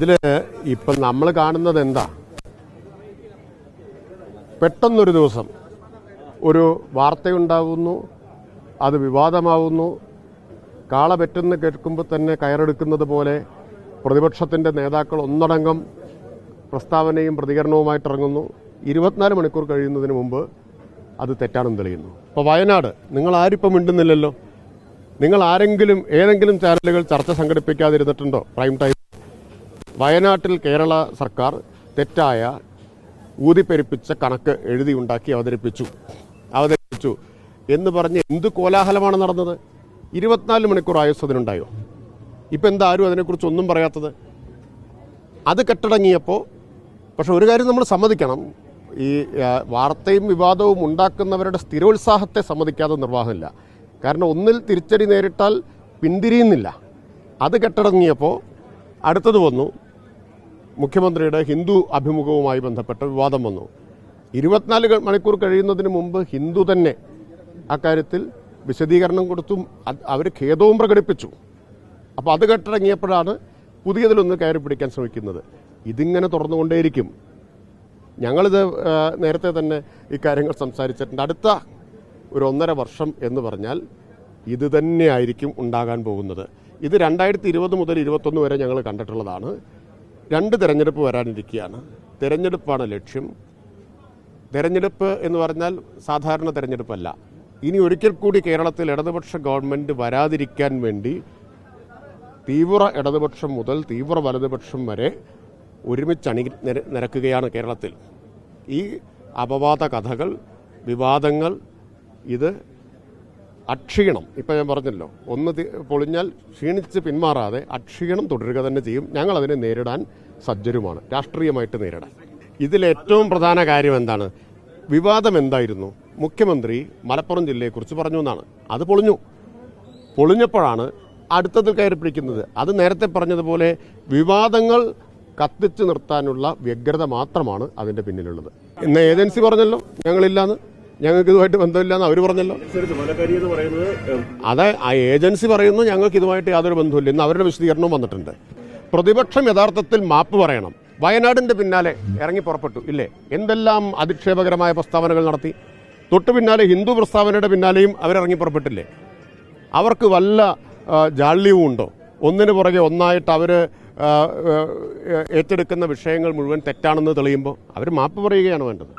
ഇതിൽ ഇപ്പം നമ്മൾ കാണുന്നത് എന്താ? പെട്ടെന്നൊരു ദിവസം ഒരു വാർത്തയുണ്ടാവുന്നു അത് വിവാദമാവുന്നു. കാള പെറ്റെന്ന് കേൾക്കുമ്പോൾ തന്നെ കയറെടുക്കുന്നത് പോലെ പ്രതിപക്ഷത്തിന്റെ നേതാക്കൾ ഒന്നടങ്കം പ്രസ്താവനയും പ്രതികരണവുമായിട്ട് ഇറങ്ങുന്നു. ഇരുപത്തിനാല് മണിക്കൂർ കഴിയുന്നതിന് മുമ്പ് അത് തെറ്റാണെന്ന് തെളിയുന്നു. അപ്പോൾ വയനാട് നിങ്ങൾ ആരിപ്പം മിണ്ടുന്നില്ലല്ലോ? നിങ്ങൾ ആരെങ്കിലും ഏതെങ്കിലും ചാനലുകൾ ചർച്ച സംഘടിപ്പിക്കാതിരുന്നിട്ടുണ്ടോ? പ്രൈം ടൈം വയനാട്ടിൽ കേരള സർക്കാർ തെറ്റായ ഊതിപ്പെരുപ്പിച്ച കണക്ക് എഴുതി ഉണ്ടാക്കി അവതരിപ്പിച്ചു. അവതരിപ്പിച്ചു. എന്ന് പറഞ്ഞ് എന്ത് കോലാഹലമാണ് നടന്നത്? ഇരുപത്തിനാല് മണിക്കൂർ ആയുസ് അതിനുണ്ടായോ? ഇപ്പം എന്താ ആരും അതിനെക്കുറിച്ച് ഒന്നും പറയാത്തത്? അത് കെട്ടടങ്ങിയപ്പോൾ പക്ഷെ ഒരു കാര്യം നമ്മൾ സമ്മതിക്കണം. ഈ വാർത്തയും വിവാദവും ഉണ്ടാക്കുന്നവരുടെ സ്ഥിരോത്സാഹത്തെ സമ്മതിക്കാതെ നിർവാഹമില്ല. കാരണം ഒന്നിൽ തിരിച്ചടി നേരിട്ടാൽ പിന്തിരിയുന്നില്ല. അത് കെട്ടടങ്ങിയപ്പോൾ അടുത്തത് വന്നു. മുഖ്യമന്ത്രിയുടെ ഹിന്ദു അഭിമുഖവുമായി ബന്ധപ്പെട്ട വിവാദം വന്നു. ഇരുപത്തിനാല് മണിക്കൂർ കഴിയുന്നതിന് മുമ്പ് ഹിന്ദു തന്നെ അക്കാര്യത്തിൽ വിശദീകരണം കൊടുത്തും അവർ ഖേദവും പ്രകടിപ്പിച്ചു. അപ്പോൾ അത് കെട്ടിറങ്ങിയപ്പോഴാണ് പുതിയതിലൊന്ന് കയറി പിടിക്കാൻ ശ്രമിക്കുന്നത്. ഇതിങ്ങനെ തുറന്നുകൊണ്ടേയിരിക്കും. ഞങ്ങളിത് നേരത്തെ തന്നെ ഇക്കാര്യങ്ങൾ സംസാരിച്ചിട്ടുണ്ട്. അടുത്ത ഒരു ഒന്നര വർഷം എന്ന് പറഞ്ഞാൽ ഇത് തന്നെയായിരിക്കും ഉണ്ടാകാൻ പോകുന്നത്. ഇത് രണ്ടായിരത്തി ഇരുപത് മുതൽ ഇരുപത്തൊന്ന് വരെ ഞങ്ങൾ കണ്ടിട്ടുള്ളതാണ്. രണ്ട് തിരഞ്ഞെടുപ്പ് വരാനിരിക്കുകയാണ്. തിരഞ്ഞെടുപ്പാണ് ലക്ഷ്യം. തെരഞ്ഞെടുപ്പ് എന്ന് പറഞ്ഞാൽ സാധാരണ തെരഞ്ഞെടുപ്പല്ല. ഇനി ഒരിക്കൽ കൂടി കേരളത്തിൽ ഇടതുപക്ഷ ഗവൺമെന്റ് വരാതിരിക്കാൻ വേണ്ടി തീവ്ര ഇടതുപക്ഷം മുതൽ തീവ്ര വലതുപക്ഷം വരെ ഒരുമിച്ച് അണി നിരക്കുകയാണ് കേരളത്തിൽ. ഈ അപവാദ കഥകൾ വിവാദങ്ങൾ ഇത് അക്ഷീണം. ഇപ്പം ഞാൻ പറഞ്ഞല്ലോ ഒന്ന് പൊളിഞ്ഞാൽ ക്ഷീണിച്ച് പിന്മാറാതെ അക്ഷീണം തുടരുക തന്നെ ചെയ്യും. ഞങ്ങൾ അതിനെ നേരിടാൻ സജ്ജരുമാണ് രാഷ്ട്രീയമായിട്ട് നേരിടാൻ. ഇതിലേറ്റവും പ്രധാന കാര്യം എന്താണ്? വിവാദം എന്തായിരുന്നു? മുഖ്യമന്ത്രി മലപ്പുറം ജില്ലയെക്കുറിച്ച് പറഞ്ഞു എന്നാണ്. അത് പൊളിഞ്ഞു. പൊളിഞ്ഞപ്പോഴാണ് അടുത്തത് കയറി പിടിക്കുന്നത്. അത് നേരത്തെ പറഞ്ഞതുപോലെ വിവാദങ്ങൾ കത്തിച്ചു നിർത്താനുള്ള വ്യഗ്രത മാത്രമാണ് അതിന്റെ പിന്നിലുള്ളത്. ഇന്ന് ഏജൻസി പറഞ്ഞല്ലോ ഞങ്ങളില്ലാന്ന്. ഞങ്ങൾക്ക് ഇതുമായിട്ട് ബന്ധമില്ല എന്ന് അവർ പറഞ്ഞല്ലോ അതെ ആ ഏജൻസി പറയുന്നു ഞങ്ങൾക്ക് ഇതുമായിട്ട് യാതൊരു ബന്ധമില്ല ഇന്ന് അവരുടെ വിശദീകരണവും വന്നിട്ടുണ്ട്. പ്രതിപക്ഷം യഥാർത്ഥത്തിൽ മാപ്പ് പറയണം. വയനാടിന്റെ പിന്നാലെ ഇറങ്ങി പുറപ്പെട്ടു ഇല്ലേ? എന്തെല്ലാം അധിക്ഷേപകരമായ പ്രസ്താവനകൾ നടത്തി? തൊട്ടു പിന്നാലെ ഹിന്ദു പ്രസ്താവനയുടെ പിന്നാലെയും അവരിറങ്ങി പുറപ്പെട്ടില്ലേ? അവർക്ക് വല്ല ജാള്യവും ഉണ്ടോ? ഒന്നിനു പുറകെ ഒന്നായിട്ട് അവർ ഏറ്റെടുക്കുന്ന വിഷയങ്ങൾ മുഴുവൻ തെറ്റാണെന്ന് തെളിയുമ്പോൾ അവർ മാപ്പ് പറയുകയാണ് വേണ്ടത്.